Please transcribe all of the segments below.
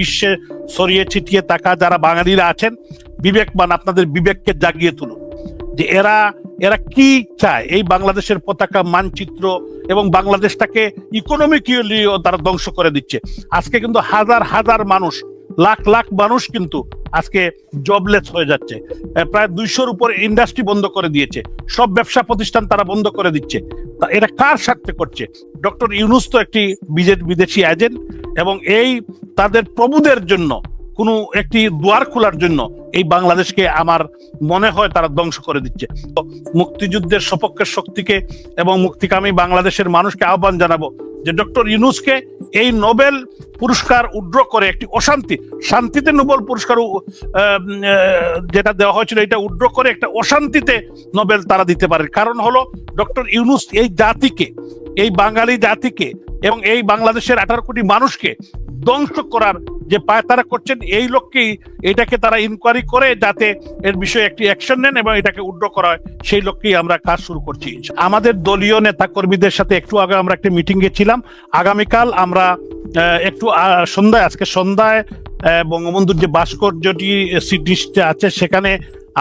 বিশ্বে ছড়িয়ে ছিটিয়ে থাকা যারা বাঙালিরা আছেন, বিবেকবান আপনাদের বিবেককে জাগিয়ে তুলুন। যে এরা এরা কি চায়? এই বাংলাদেশের পতাকা, মানচিত্র এবং বাংলাদেশটাকে ইকোনমিক্যালিও তারা ধ্বংস করে দিচ্ছে। আজকে কিন্তু হাজার হাজার মানুষ, লাখ লাখ মানুষ কিন্তু আজকে জবলেস হয়ে যাচ্ছে। প্রায় দুইশোর উপর ইন্ডাস্ট্রি বন্ধ করে দিয়েছে। সব ব্যবসা প্রতিষ্ঠান তারা বন্ধ করে দিচ্ছে। এরা কার স্বার্থে করছে? ডক্টর ইউনুস তো একটি বিদেশি এজেন্ট এবং এই তাদের প্রভুদের জন্য কোনো একটি দুয়ার খোলার জন্য এই বাংলাদেশকে আমার মনে হয় তারা ধ্বংস করে দিচ্ছে। মুক্তিযুদ্ধের সপক্ষের শক্তিকে এবং মুক্তিকামী বাংলাদেশের মানুষকে আহ্বান জানাব যে ডক্টর ইউনুসকে এই নোবেল পুরস্কার উড্র করে একটি অশান্তি, শান্তিতে নোবেল পুরস্কার যেটা দেওয়া হয়েছিল এটা উড্র করে একটা অশান্তিতে নোবেল তারা দিতে পারে। কারণ হলো ডক্টর ইউনুস এই জাতিকে, এই বাঙালি জাতিকে এবং এই বাংলাদেশের আঠারো কোটি মানুষকে ধ্বংস করার যে তারা করছেন এই লোককেই এটাকে তারা ইনকোয়ারি করে যাতে এর বিষয়ে একটি অ্যাকশন নেন এবং এটাকে উড্র করা হয়। সেই লোককেই আমরা কাজ শুরু করছি আমাদের দলীয় নেতা কর্মীদের সাথে একটু আগে আমরা একটা মিটিং ছিলাম। আগামীকাল আমরা একটু সন্ধ্যায়, আজকে সন্ধ্যায় বঙ্গবন্ধুর যে ভাস্কর্যটি সিডনিতে আছে, সেখানে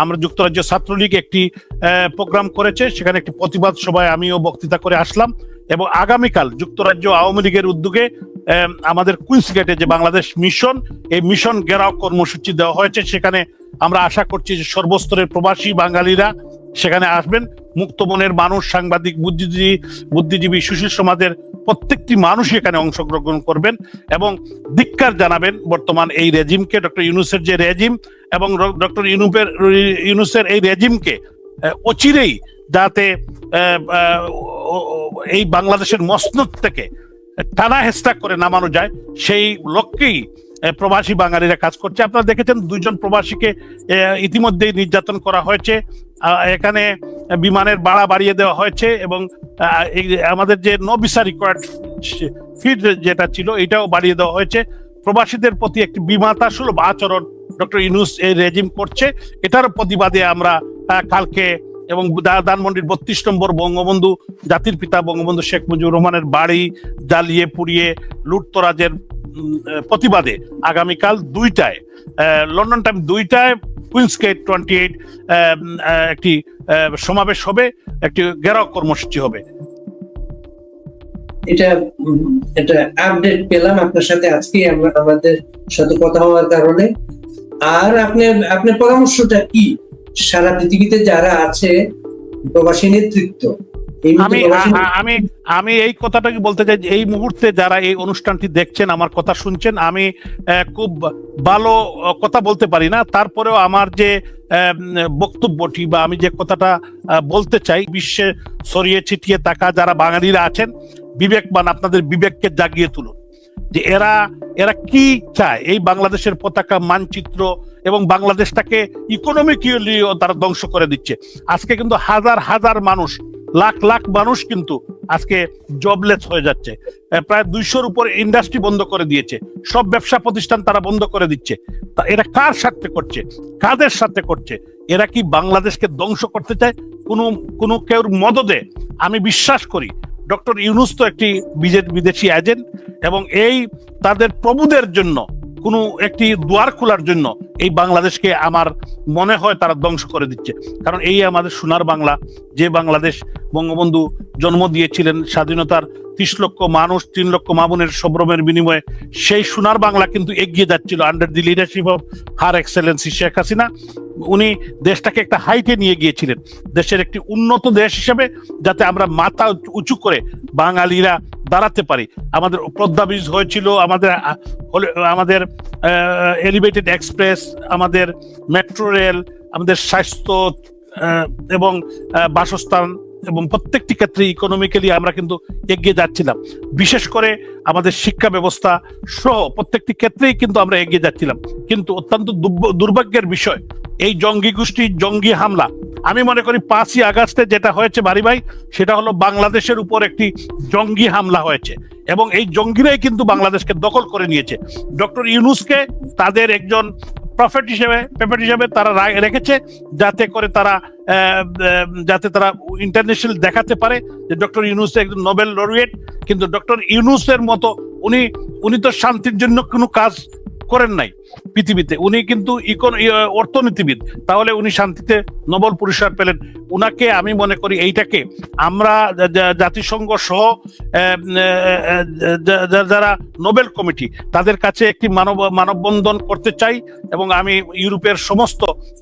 আমরা যুক্তরাজ্য ছাত্রলীগ একটি প্রোগ্রাম করেছে। সেখানে একটি প্রতিবাদ সভায় আমিও বক্তৃতা করে আসলাম। এবং আগামীকাল যুক্তরাজ্য আওয়ামী লীগের উদ্যোগে আমাদের কুইন্স গেটে যে বাংলাদেশ মিশন, এই মিশন ঘেরাও কর্মসূচি দেওয়া হয়েছে। সেখানে আমরা আশা করছি যে সর্বস্তরের প্রবাসী বাঙালিরা সেখানে আসবেন। মুক্ত মনের মানুষ, সাংবাদিক, বুদ্ধিজীবী বুদ্ধিজীবী সুশীল সমাজের প্রত্যেকটি মানুষই এখানে অংশগ্রহণ করবেন এবং ধিক্কার জানাবেন বর্তমান এই রেজিমকে, ডক্টর ইউনুসের যে রেজিম এবং ডক্টর ইউনুপের, ইউনুসের এই রেজিমকে অচিরেই যাতে এই বাংলাদেশের মসনদ থেকে টানা হেস্তা করে নামানো যায়, সেই লক্ষ্যেই প্রবাসী বাঙালিরা কাজ করছে। আপনারা দেখেছেন দুইজন প্রবাসীকে ইতিমধ্যেই নির্যাতন করা হয়েছে। এখানে বিমানের ভাড়া বাড়িয়ে দেওয়া হয়েছে এবং আমাদের যে নো ভিসা রিকোয়ার্ড ফিড যেটা ছিল, এটাও বাড়িয়ে দেওয়া হয়েছে। প্রবাসীদের প্রতি একটি বিমাতা সুলভ আচরণ ডক্টর ইনুস এই রেজিম করছে। এটার প্রতিবাদে আমরা কালকে এবং দা- ধানমন্ডির বত্রিশ নম্বর বঙ্গবন্ধু, জাতির পিতা বঙ্গবন্ধু শেখ মুজিবুর রহমানের বাড়ি জ্বালিয়ে পুড়িয়ে লুটতরাজের প্রতিবাদে আগামীকাল দুইটায় লন্ডন টাইম দুইটায়, কুইন্স গেট টোয়েন্টি এইট একটি সমাবেশ হবে, একটি ঘেরাও কর্মসূচি হবে। এটা এটা আপডেট পেলাম আপনার সাথে আজকে আমাদের সাথে কথা হওয়ার কারণে। আর আপনি আপনার পরামর্শটা কি? সারা পৃথিবীতে যারা আছে প্রবাসী নেতৃত্ব আমি আমি আমি এই কথাটাকে বলতে চাই? এই মুহূর্তে যারা এই অনুষ্ঠানটি দেখছেন আমার কথা শুনছেন আমি খুব ভালো কথা বলতে পারি না। তারপরেও আমার যে আহ, বক্তব্যটি বা আমি যে কথাটা বলতে চাই বিশ্বে ছড়িয়ে ছিটিয়ে থাকা যারা বাঙালিরা আছেন বিবেকবান আপনাদের বিবেককে জাগিয়ে তুলুন। যে এরা এরা কি চায়? এই বাংলাদেশের পতাকা, মানচিত্র এবং বাংলাদেশটাকে ইকোনমিক্যালিও তারা ধ্বংস করে দিচ্ছে। আজকে কিন্তু হাজার হাজার মানুষ, লাখ লাখ মানুষ কিন্তু আজকে জবলেস হয়ে যাচ্ছে। প্রায় দুইশোর উপর ইন্ডাস্ট্রি বন্ধ করে দিয়েছে। সব ব্যবসা প্রতিষ্ঠান তারা বন্ধ করে দিচ্ছে। তা এরা কার সাথে করছে? কাদের সাথে করছে? এরা কি বাংলাদেশকে ধ্বংস করতে চায়? কোনো কোনো কেউর মদদে? আমি বিশ্বাস করি ডক্টর ইউনুস তো একটি বিদেশি এজেন্ট এবং এই তাদের প্রভুদের জন্য, কোনো একটি দুয়ার খোলার জন্য এই বাংলাদেশকে আমার মনে হয় তারা ধ্বংস করে দিচ্ছে। কারণ এই আমাদের সোনার বাংলা, যে বাংলাদেশ বঙ্গবন্ধু জন্ম দিয়েছিলেন, স্বাধীনতার ত্রিশ লক্ষ মানুষ, তিন লক্ষ মামুনের সম্ভ্রমের বিনিময়ে, সেই সোনার বাংলা কিন্তু এগিয়ে যাচ্ছিল under the leadership of her excellency Sheikh Hasina উনি দেশটাকে একটা হাইটে নিয়ে গিয়েছিলেন। দেশের একটি উন্নত দেশ হিসেবে যাতে আমরা মাথা উঁচু করে বাঙালিরা দাঁড়াতে পারি। আমাদের প্রদ্যাবিজ হয়েছিল, আমাদের আমাদের এলিভেটেড এক্সপ্রেস, আমাদের মেট্রো রেল, আমাদের স্বাস্থ্য এবং বাসস্থান এবং প্রত্যেকটি ক্ষেত্রে ইকোনমিক্যালি আমরা কিন্তু এগিয়ে যাচ্ছিলাম। বিশেষ করে আমাদের শিক্ষা ব্যবস্থা সহ প্রত্যেকটি ক্ষেত্রেই কিন্তু আমরা এগিয়ে যাচ্ছিলাম। কিন্তু অত্যন্ত দুর্ভ- দুর্ভাগ্যের বিষয়, এই জঙ্গি গোষ্ঠীর জঙ্গি হামলা। আমি মনে করি পাঁচই আগস্টে যেটা হয়েছে বাড়ি ভাই, সেটা হলো বাংলাদেশের উপর একটি জঙ্গি হামলা হয়েছে। এবং এই জঙ্গিরাই কিন্তু বাংলাদেশকে দখল করে নিয়েছে। ডক্টর ইউনুসকে তাদের একজন প্রফেট হিসেবে পেমেন্ট হিসেবে তারা রেখেছে যাতে করে তারা যাতে তারা ইন্টারন্যাশনাল দেখাতে পারে যে ডক্টর ইউনুস একজন নোবেল লরিয়েট কিন্তু ডক্টর ইউনুসের মতো উনি উনি তো শান্তির জন্য কোনো কাজ করেন নাই পৃথিবীতে। উনি কিন্তু ইকোন অর্থনীতিবিদ। তাহলে উনি শান্তিতে নোবেল পুরস্কার পেলেন। উনাকে আমি মনে করি এইটাকে আমরা জাতিসংঘ সহ যারা নোবেল কমিটি, তাদের কাছে একটি মানব, মানববন্ধন করতে চাই এবং আমি ইউরোপের সমস্ত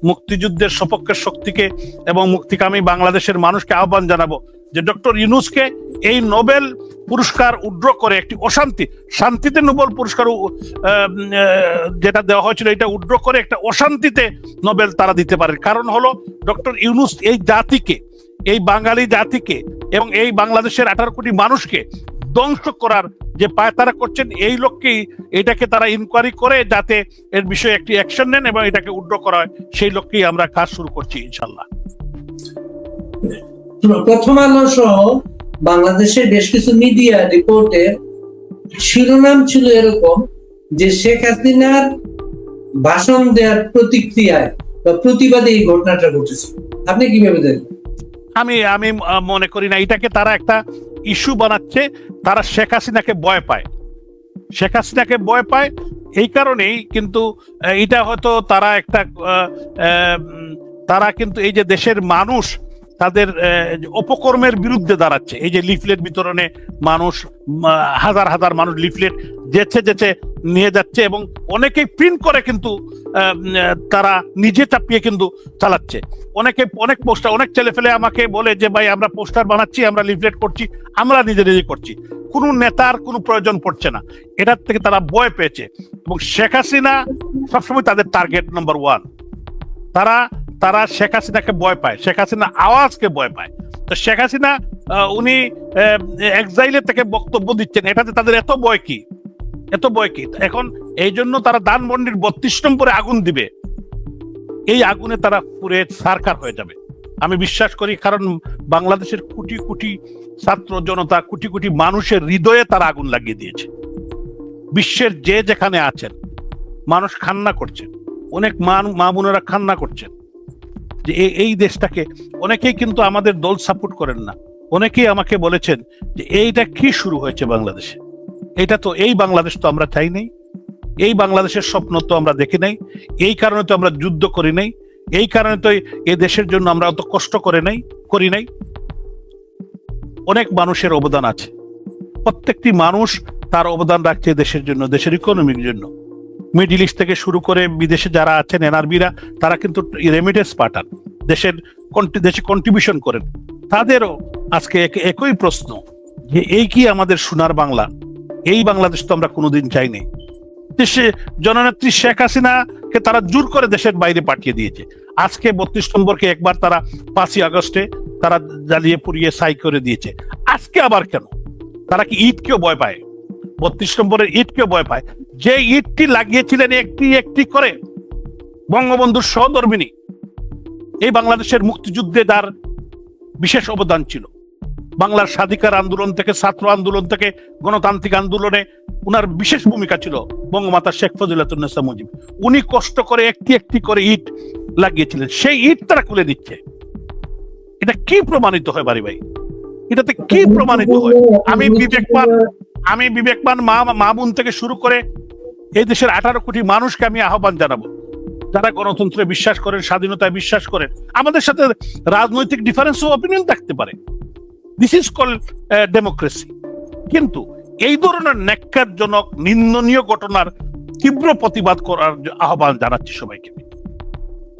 মুক্তিযুদ্ধের সপক্ষের শক্তিকে এবং মুক্তিকামী বাংলাদেশের মানুষকে আহ্বান জানাব। যে ডক্টর ইউনুসকে এই নোবেল পুরস্কার উড্র করে একটি অশান্তি, শান্তিতে নোবেল পুরস্কার যেটা দেওয়া হয়েছিল এটা উড্র করে একটা অশান্তিতে নোবেল তারা দিতে পারে। কারণ হলো ডক্টর ইউনুস এই জাতিকে, এই বাঙালি জাতিকে এবং এই বাংলাদেশের আঠারো কোটি মানুষকে ধ্বংস করার যে পায় তারা করছেন, এই লক্ষ্যেই এটাকে তারা ইনকোয়ারি করে যাতে এর বিষয়ে একটি অ্যাকশন নেন এবং এটাকে উড্র করা হয়। সেই লক্ষ্যেই আমরা কাজ শুরু করছি ইনশাল্লাহ প্রথম আলো সহ বাংলাদেশের বেশ কিছু মিডিয়া রিপোর্টের শিরোনাম ছিল এরকম যে শেখ হাসিনার ভাষণ দেওয়ার প্রতিক্রিয়ায় বা প্রতিবাদে এই ঘটনাটা ঘটেছে। আপনি কীভাবে দেখেন আমি আমি মনে করি না, এটাকে তারা একটা ইস্যু বানাচ্ছে, তারা শেখ হাসিনাকে ভয় পায়। শেখ হাসিনাকে ভয় পায় এই কারণেই কিন্তু এটা হয়তো তারা একটা তারা কিন্তু এই যে দেশের মানুষ তাদের অপকর্মের বিরুদ্ধে দাঁড়াচ্ছে। এই যে লিফলেট বিতরণে মানুষ হাজার হাজার মানুষ লিফলেট যেচে যেচে নিয়ে যাচ্ছে এবং অনেকেই প্রিন্ট করে কিন্তু তারা নিজে চাপিয়ে কিন্তু চালাচ্ছে। অনেকে, অনেক পোস্টার, অনেক ছেলে ফেলে আমাকে বলে যে, ভাই, আমরা পোস্টার বানাচ্ছি, আমরা লিফলেট করছি, আমরা নিজে নিজে করছি। কোনো নেতার কোনো প্রয়োজন পড়ছে না। এটার থেকে তারা ভয় পেয়েছে। এবং শেখ হাসিনা সবসময় তাদের টার্গেট নম্বর ওয়ান তারা তারা শেখ হাসিনাকে ভয় পায়। শেখ হাসিনা আওয়াজকে ভয় পায়। তো শেখ হাসিনা উনি এক্সাইলে থেকে বক্তব্য দিচ্ছেন। এটাতে তাদের এত ভয় কি? এত ভয় কি? এখন এই জন্য তারা দানমন্ডির বত্রিশ নম্বরে আগুন দিবে। এই আগুনে তারা পুরে সারকার হয়ে যাবে। আমি বিশ্বাস করি, কারণ বাংলাদেশের কোটি কোটি ছাত্র জনতা, কোটি কোটি মানুষের হৃদয়ে তারা আগুন লাগিয়ে দিয়েছে। বিশ্বের যে যেখানে আছেন, মানুষ খান্না করছেন। অনেক মা বোনেরা কান্না করছেন। যে এই- দেশটাকে, অনেকেই কিন্তু আমাদের দল সাপোর্ট করেন না। অনেকেই আমাকে বলেছেন যে এইটা কি শুরু হয়েছে বাংলাদেশে? এটা তো এই বাংলাদেশ তো আমরা চাই নাই। এই বাংলাদেশের স্বপ্ন তো আমরা দেখি নাই। এই কারণে তো আমরা যুদ্ধ করি নাই। এই কারণে তো এই দেশের জন্য আমরা অত কষ্ট করে নাই, করি নাই। অনেক মানুষের অবদান আছে। প্রত্যেকটি মানুষ তার অবদান রাখছে দেশের জন্য, দেশের ইকোনমির জন্য। মিডিল ইস্ট থেকে শুরু করে বিদেশে যারা আছেন, এনআরবিরা, তারা কিন্তু রেমিটেন্স পাঠান। দেশের দেশে কন্ট্রিবিউশন করেন। তাদেরও আজকে এক- একই প্রশ্ন, যে এই কি আমাদের সোনার বাংলা? এই বাংলাদেশ তো আমরা কোনোদিন চাইনি। দেশে জননেত্রী শেখ হাসিনাকে তারা জোর করে দেশের বাইরে পাঠিয়ে দিয়েছে। আজকে বত্রিশ নম্বরকে একবার তারা পাঁচই আগস্টে তারা জ্বালিয়ে পুড়িয়ে সাই করে দিয়েছে। আজকে আবার কেন? তারা কি ইটকেও ভয় পায়? বত্রিশ নম্বরের ইটকেও ভয় পায়। যে ইটটি লাগিয়েছিলেন একটি একটি করে বঙ্গবন্ধুর সহধর্মিনী, এই বাংলাদেশের মুক্তিযুদ্ধে তার বিশেষ অবদান ছিল। বাংলার স্বাধিকার আন্দোলন থেকে, ছাত্র আন্দোলন থেকে, গণতান্ত্রিক আন্দোলনে উনার বিশেষ ভূমিকা ছিল বঙ্গমাতা শেখ ফজিলাতুন্নেসা মুজিব। উনি কষ্ট করে একটি একটি করে ইট লাগিয়েছিলেন। সেই ইট তারা খুলে দিচ্ছে। এটা কি প্রমাণিত হয় বাড়ি ভাই? এটাতে কি প্রমাণিত হয়? আমি বিবেকবান আমি বিবেকবান মা মা বোন থেকে শুরু করে এই দেশের আঠারো কোটি মানুষকে আমি আহ্বান জানাব। যারা গণতন্ত্রে বিশ্বাস করেন, স্বাধীনতায় বিশ্বাস করেন, আমাদের সাথে রাজনৈতিক ডিফারেন্স অফ অপিনিয়ন থাকতে পারে। দিস ইজ কল ডেমোক্রেসি কিন্তু এই ধরনের ন্যাক্কারজনক, নিন্দনীয় ঘটনার তীব্র প্রতিবাদ করার আহ্বান জানাচ্ছি সবাইকে।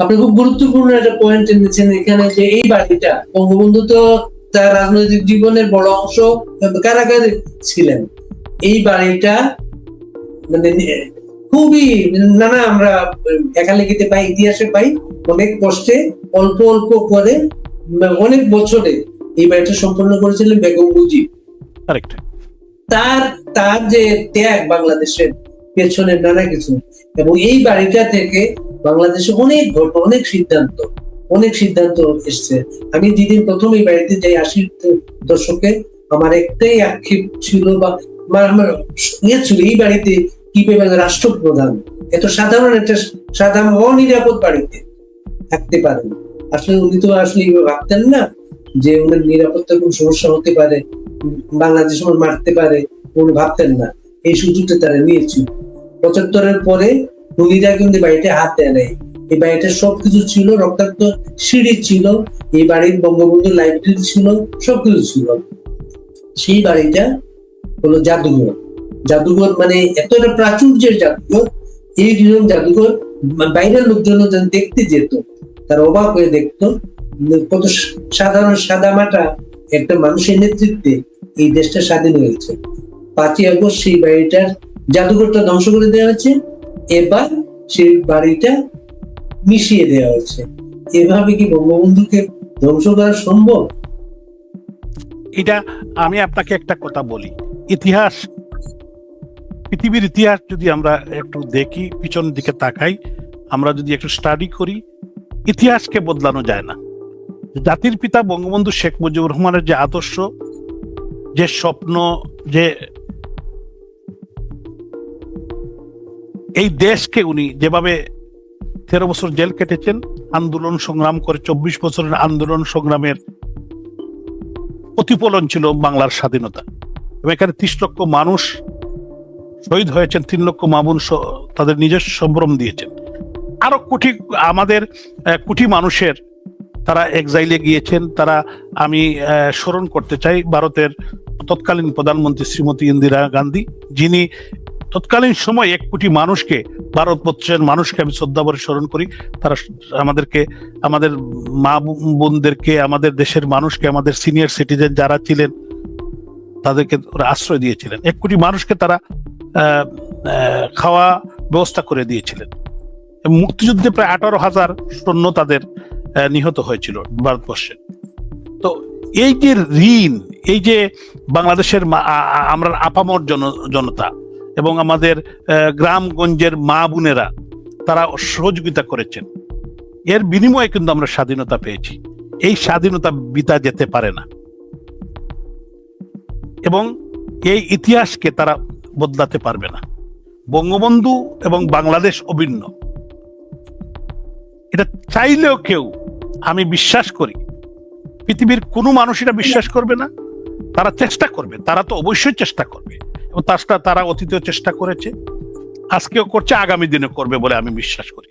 আপনি খুব গুরুত্বপূর্ণ একটা পয়েন্ট এনেছেন এখানে যে এই বাড়িটা। বঙ্গবন্ধু তো তার রাজনৈতিক জীবনের বড় অংশ কারাগারে ছিলেন। এই বাড়িটা মানে খুবই নানা আমরা লেখালেখিতে পাই ইতিহাসে পাই অনেক কষ্টে অল্প অল্প করে অনেক বছরে এই বাড়িটা সম্পন্ন করেছিলেন বেগম মুজিব। তার তার যে ত্যাগ বাংলাদেশের পেছনে নানা কিছু এবং এই বাড়িটা থেকে বাংলাদেশে অনেক ঘটনা অনেক সিদ্ধান্ত অনেক সিদ্ধান্ত এসছে। আমি যেদিন প্রথম এই বাড়িতে যাই আশি দশকে আমার একটাই আক্ষেপ ছিল বা আমার- ইয়ে ছিল, এই বাড়িতে কি কীভাবে রাষ্ট্রপ্রধান? এত সাধারণ একটা সাধারণ অনিরাপদ বাড়িতে থাকতে পারেন আসলে উনি তো আসলে এইভাবে ভাবতেন না যে ওনার নিরাপত্তার কোন সমস্যা হতে পারে, বাংলাদেশ মারতে পারে, উনি ভাবতেন না। এই সুযোগটা তারা নিয়েছিল। পঁচাত্তরের পরে খুনিরা কিন্তু বাড়িতে হাত দেয় নাই। এই বাড়িটা সবকিছু ছিল, রক্তাক্ত সিঁড়ি ছিল, এই বাড়ির বঙ্গবন্ধু লাইব্রেরি ছিল, সবকিছু ছিল। সেই বাড়িটা হলো জাদুঘর। জাদুঘর মানে এতটা প্রাচুর্যের জাদুঘর, এই রকম জাদুঘর বাইরের লোকজন দেখতে যেত, তার অবাক হয়ে দেখতো কত সাধারণ সাদামাটা একটা মানুষের নেতৃত্বে এই দেশটা স্বাধীন হয়েছে। পাঁচই আগস্ট সেই বাড়িটার জাদুঘরটা ধ্বংস করে দেওয়া হয়েছে। এবার সেই বাড়িটা মিশিয়ে দেওয়া হয়েছে। এভাবে কি বঙ্গবন্ধুকে ধ্বংস করা সম্ভব? এটা আমি আপনাকে একটা কথা বলি। ইতিহাস, পৃথিবীর ইতিহাস যদি আমরা একটু দেখি পিছনের দিকে তাকাই, আমরা যদি একটু স্টাডি করি, ইতিহাসকে বদলানো যায় না। জাতির পিতা বঙ্গবন্ধু শেখ মুজিবুর রহমানের যে আদর্শ, যে স্বপ্ন, যে এই দেশকে উনি যেভাবে তেরো বছর জেল কেটেছেন, আন্দোলন সংগ্রাম করে চব্বিশ বছরের আন্দোলন সংগ্রামের প্রতিফলন ছিল বাংলার স্বাধীনতা। এবং এখানে ত্রিশ লক্ষ মানুষ শহীদ হয়েছেন, তিন লক্ষ মামুন তাদের নিজস্ব সম্ভ্রম দিয়েছেন। আরও কোটি, আমাদের কোটি মানুষের তারা এক্সাইলে গিয়েছেন। তারা আমি স্মরণ করতে চাই ভারতের তৎকালীন প্রধানমন্ত্রী শ্রীমতী ইন্দিরা গান্ধী, যিনি তৎকালীন সময় এক কোটি মানুষকে, ভারতবর্ষের মানুষকে আমি শ্রদ্ধাভরে স্মরণ করি। তারা আমাদেরকে, আমাদের মা বোনদেরকে, আমাদের দেশের মানুষকে, আমাদের সিনিয়র সিটিজেন যারা ছিলেন, তাদেরকে আশ্রয় দিয়েছিলেন। এক কোটি মানুষকে তারা খাওয়া ব্যবস্থা করে দিয়েছিলেন। মুক্তিযুদ্ধে প্রায় আঠারো হাজার সৈন্য তাদের নিহত হয়েছিল ভারতবর্ষে। তো এই যে ঋণ, এই যে বাংলাদেশের আমরা আপামর জন, জনতা এবং আমাদের গ্রামগঞ্জের মা বোনেরা তারা সহযোগিতা করেছেন। এর বিনিময়ে কিন্তু আমরা স্বাধীনতা পেয়েছি। এই স্বাধীনতা বিতা যেতে পারে না। এবং এই ইতিহাসকে তারা বদলাতে পারবে না। বঙ্গবন্ধু এবং বাংলাদেশ অভিন্ন। এটা চাইলেও কেউ, আমি বিশ্বাস করি, পৃথিবীর কোনো মানুষ এটা বিশ্বাস করবে না। তারা চেষ্টা করবে, তারা তো অবশ্যই চেষ্টা করবে। তারা অতীতেও চেষ্টা করেছে আজকেও করছে আগামী দিনে করবে বলে আমি বিশ্বাস করি।